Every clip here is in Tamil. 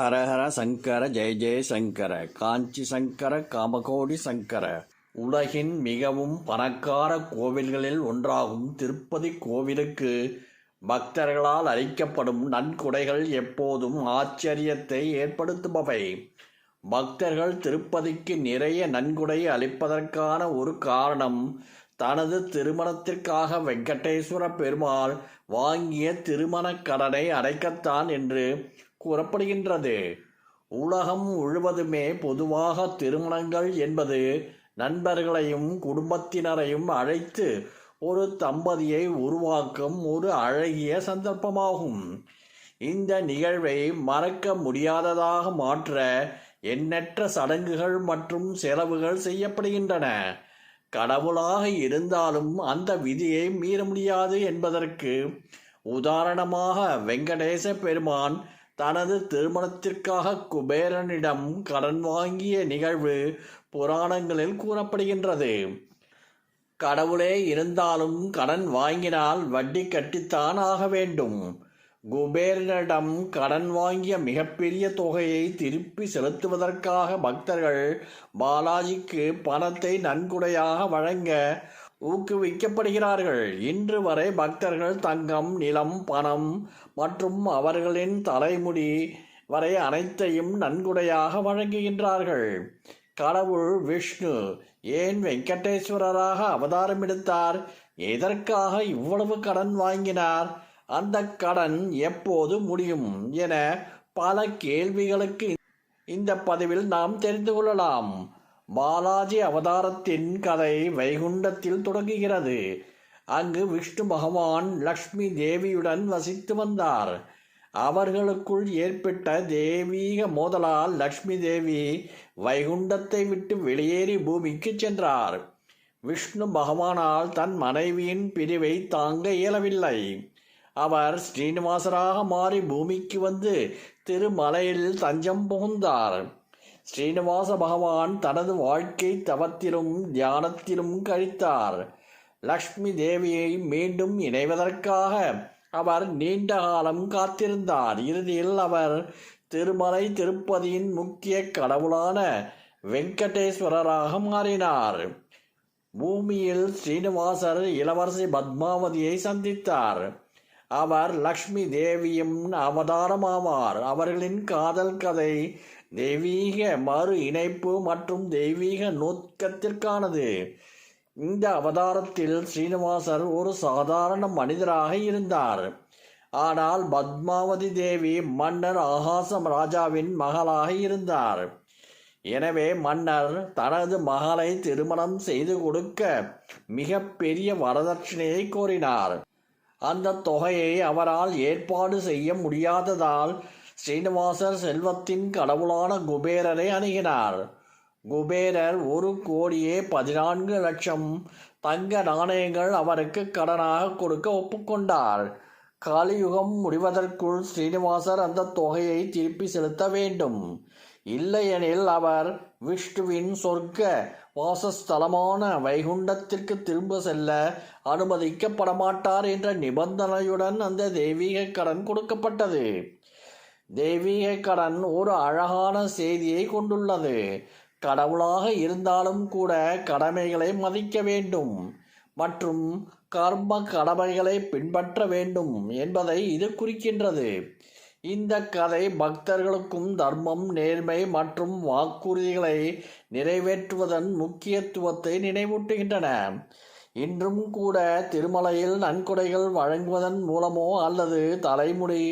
ஹரஹர சங்கர ஜெய ஜெய சங்கர காஞ்சி சங்கர காமகோடி சங்கர. உலகின் மிகவும் பணக்கார கோவில்களில் ஒன்றாகும் திருப்பதி கோவிலுக்கு பக்தர்களால் அளிக்கப்படும் நன்கொடைகள் எப்போதும் ஆச்சரியத்தை ஏற்படுத்துபவை. பக்தர்கள் திருப்பதிக்கு நிறைய நன்கொடை அளிப்பதற்கான ஒரு காரணம் தனது திருமணத்திற்காக வெங்கடேஸ்வர பெருமாள் வாங்கிய திருமணக் கடனை அடைக்கத்தான் என்று கூறப்படுகின்றது. உலகம் முழுவதுமே பொதுவாக திருமணங்கள் என்பது நண்பர்களையும் குடும்பத்தினரையும் அழைத்து ஒரு தம்பதியை உருவாக்கும் ஒரு அழகிய சந்தர்ப்பமாகும். இந்த நிகழ்வை மறக்க முடியாததாக மாற்ற எண்ணற்ற சடங்குகள் மற்றும் செலவுகள் செய்யப்படுகின்றன. கடவுளாக இருந்தாலும் அந்த விதியை மீற முடியாது என்பதற்கு உதாரணமாக வெங்கடேச பெருமான் தனது திருமணத்திற்காக குபேரனிடம் கடன் வாங்கிய நிகழ்வு புராணங்களில் கூறப்படுகின்றது. கடவுளே இருந்தாலும் கடன் வாங்கினால் வட்டி கட்டித்தான் ஆக வேண்டும். குபேரனிடம் கடன் வாங்கிய மிகப்பெரிய தொகையை திருப்பி செலுத்துவதற்காக பக்தர்கள் பாலாஜிக்கு பணத்தை நன்கொடையாக வழங்க ஊக்குவிக்கப்படுகிறார்கள். இன்று வரை பக்தர்கள் தங்கம் நிலம் பணம் மற்றும் அவர்களின் தலைமுடி வரை அனைத்தையும் நன்கொடையாக வழங்குகின்றார்கள். கடவுள் விஷ்ணு ஏன் வெங்கடேஸ்வரராக அவதாரம் எடுத்தார்? எதற்காக இவ்வளவு கடன் வாங்கினார்? அந்த கடன் எப்போது முடியும் என பல கேள்விகளுக்கு இந்த பதிவில் நாம் தெரிந்து கொள்ளலாம். பாலாஜி அவதாரத்தின் கதை வைகுண்டத்தில் தொடங்குகிறது. அங்கு விஷ்ணு பகவான் லக்ஷ்மி தேவியுடன் வசித்து வந்தார். அவர்களுக்குள் ஏற்பட்ட தெய்வீக மோதலால் லக்ஷ்மி தேவி வைகுண்டத்தை விட்டு வெளியேறி பூமிக்கு சென்றார். விஷ்ணு பகவானால் தன் மனைவியின் பிரிவை தாங்க இயலவில்லை. அவர் ஸ்ரீனிவாசராக மாறி பூமிக்கு வந்து திருமலையில் தஞ்சம் புகுந்தார். ஸ்ரீனிவாச பகவான் தனது வாழ்க்கை தவத்திலும் தியானத்திலும் கழித்தார். லக்ஷ்மி தேவியை மீண்டும் இணைவதற்காக அவர் நீண்ட காலம் காத்திருந்தார். இறுதியில் அவர் திருமலை திருப்பதியின் முக்கிய கடவுளான வெங்கடேஸ்வரராக மாறினார். பூமியில் ஸ்ரீனிவாசர் இளவரசி பத்மாவதியை சந்தித்தார். அவர் லக்ஷ்மி தேவியும் அவதாரமாவார். அவர்களின் காதல் கதை தெய்வீக மறு இணைப்பு மற்றும் தெய்வீக நோக்கத்திற்கானது. இந்த அவதாரத்தில் ஸ்ரீனிவாசர் ஒரு சாதாரண மனிதராக இருந்தார். ஆனால் பத்மாவதி தேவி மன்னர் ஆகாசம் ராஜாவின் மகளாக இருந்தார். எனவே மன்னர் தனது மகளை திருமணம் செய்து கொடுக்க மிக பெரிய வரதட்சணையை கோரினார். அந்த தொகையை அவரால் ஏற்பாடு செய்ய முடியாததால் ஸ்ரீனிவாசர் செல்வத்தின் கடவுளான குபேரரை அணுகினார். குபேரர் ஒரு கோடியே பதினான்கு லட்சம் தங்க நாணயங்கள் அவருக்கு கடனாக கொடுக்க ஒப்புக்கொண்டார். காலியுகம் முடிவதற்குள் ஸ்ரீனிவாசர் அந்த தொகையை திருப்பி செலுத்த வேண்டும். இல்லையெனில் அவர் விஷ்ணுவின் சொர்க்க வாசஸ்தலமான வைகுண்டத்திற்கு திரும்ப செல்ல அனுமதிக்கப்பட மாட்டார் என்ற நிபந்தனையுடன் அந்த தெய்வீக கடன் கொடுக்கப்பட்டது. தெய்வீக கடன் ஒரு அழகான செய்தியை கொண்டுள்ளது. கடவுளாக இருந்தாலும் கூட கடமைகளை மதிக்க வேண்டும் மற்றும் கர்ம கடமைகளை பின்பற்ற வேண்டும் என்பதை இது குறிக்கின்றது. இந்த கதை பக்தர்களுக்கும் தர்மம் நேர்மை மற்றும் வாக்குறுதிகளை நிறைவேற்றுவதன் முக்கியத்துவத்தை நினைவூட்டுகின்றன. இன்றும் கூட திருமலையில் நன்கொடைகள் வழங்குவதன் மூலமோ அல்லது தலைமுடி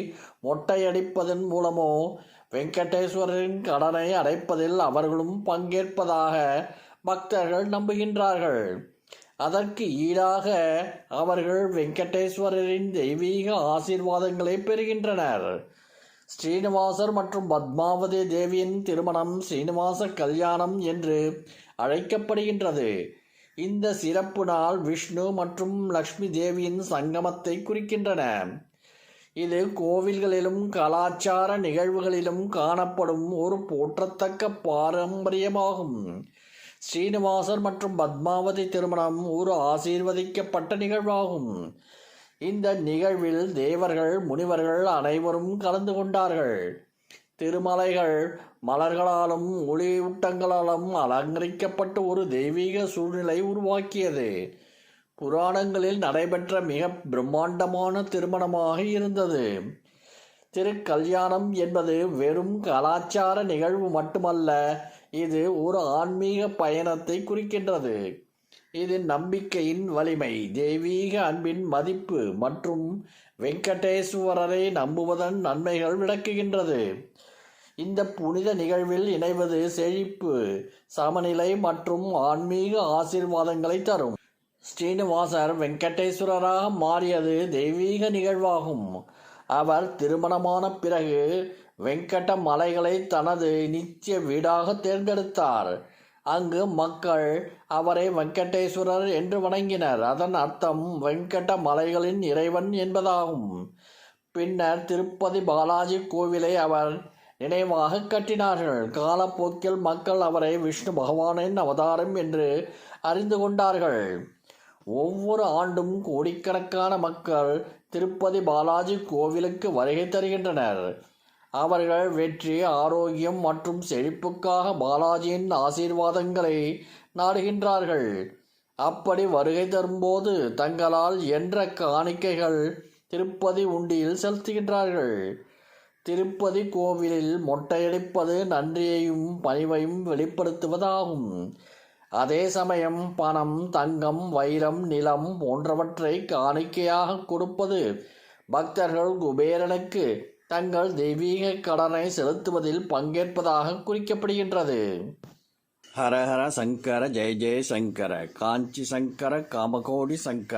மொட்டையடிப்பதன் மூலமோ வெங்கடேஸ்வரரின் கடனை அடைப்பதில் அவர்களும் பங்கேற்பதாக பக்தர்கள் நம்புகின்றார்கள். அதற்கு ஈடாக அவர்கள் வெங்கடேஸ்வரரின் தெய்வீக ஆசீர்வாதங்களை பெறுகின்றனர். ஸ்ரீனிவாசர் மற்றும் பத்மாவதி தேவியின் திருமணம் ஸ்ரீனிவாச கல்யாணம் என்று அழைக்கப்படுகின்றது. இந்த சிறப்பு நாள் விஷ்ணு மற்றும் லக்ஷ்மி தேவியின் சங்கமத்தை குறிக்கின்றன. இது கோவில்களிலும் கலாச்சார நிகழ்வுகளிலும் காணப்படும் ஒரு போற்றத்தக்க பாரம்பரியமாகும். ஸ்ரீனிவாசர் மற்றும் பத்மாவதி திருமணம் ஒரு ஆசீர்வதிக்கப்பட்ட நிகழ்வாகும். இந்த நிகழ்வில் தேவர்கள் முனிவர்கள் அனைவரும் கலந்து கொண்டார்கள். திருமலைகள் மலர்களாலும் ஒளியூட்டங்களாலும் அலங்கரிக்கப்பட்டு ஒரு தெய்வீக சூழ்நிலை உருவாக்கியது. புராணங்களில் நடைபெற்ற மிக பிரம்மாண்டமான திருமணமாக இருந்தது. திருக்கல்யாணம் என்பது வெறும் கலாச்சார நிகழ்வு மட்டுமல்ல இது ஒரு ஆன்மீக பயணத்தை குறிக்கின்றது. இது நம்பிக்கையின் வலிமை தெய்வீக அன்பின் மதிப்பு மற்றும் வெங்கடேஸ்வரரை நம்புவதன் நன்மைகள் விளக்குகின்றது. இந்த புனித நிகழ்வில் இணைவது செழிப்பு சமநிலை மற்றும் ஆன்மீக ஆசீர்வாதங்களை தரும். ஸ்ரீனிவாசர் வெங்கடேஸ்வரராக மாறியது தெய்வீக நிகழ்வாகும். அவர் திருமணமான பிறகு வெங்கட மலைகளை தனது நித்திய வீடாக தேர்ந்தெடுத்தார். அங்கு மக்கள் அவரை வெங்கடேஸ்வரர் என்று வணங்கினர். அதன் அர்த்தம் வெங்கட மலைகளின் இறைவன் என்பதாகும். பின்னர் திருப்பதி பாலாஜி கோவிலை அவர் நினைவாக கட்டினார்கள். காலப்போக்கில் மக்கள் அவரை விஷ்ணு பகவானின் அவதாரம் என்று அறிந்து கொண்டார்கள். ஒவ்வொரு ஆண்டும் கோடிக்கணக்கான மக்கள் திருப்பதி பாலாஜி கோவிலுக்கு வருகை தருகின்றனர். அவர்கள் வெற்றி ஆரோக்கியம் மற்றும் செழிப்புக்காக பாலாஜியின் ஆசீர்வாதங்களை நாடுகின்றார்கள். அப்படி வருகை தரும்போது தங்களால் என்ற காணிக்கைகள் திருப்பதி உண்டியில் செலுத்துகின்றார்கள். திருப்பதி கோவிலில் மொட்டையடிப்பது நன்றியையும் பணிவையும் வெளிப்படுத்துவதாகும். அதே சமயம் பணம் தங்கம் வைரம் நிலம் போன்றவற்றை காணிக்கையாக கொடுப்பது பக்தர்கள் குபேரனுக்கு தங்கள் தெய்வீக கடனை செலுத்துவதில் பங்கேற்பதாக குறிக்கப்படுகின்றது. ஹர ஹர சங்கர ஜெய ஜெய சங்கர காஞ்சி சங்கர காமகோடி சங்கர.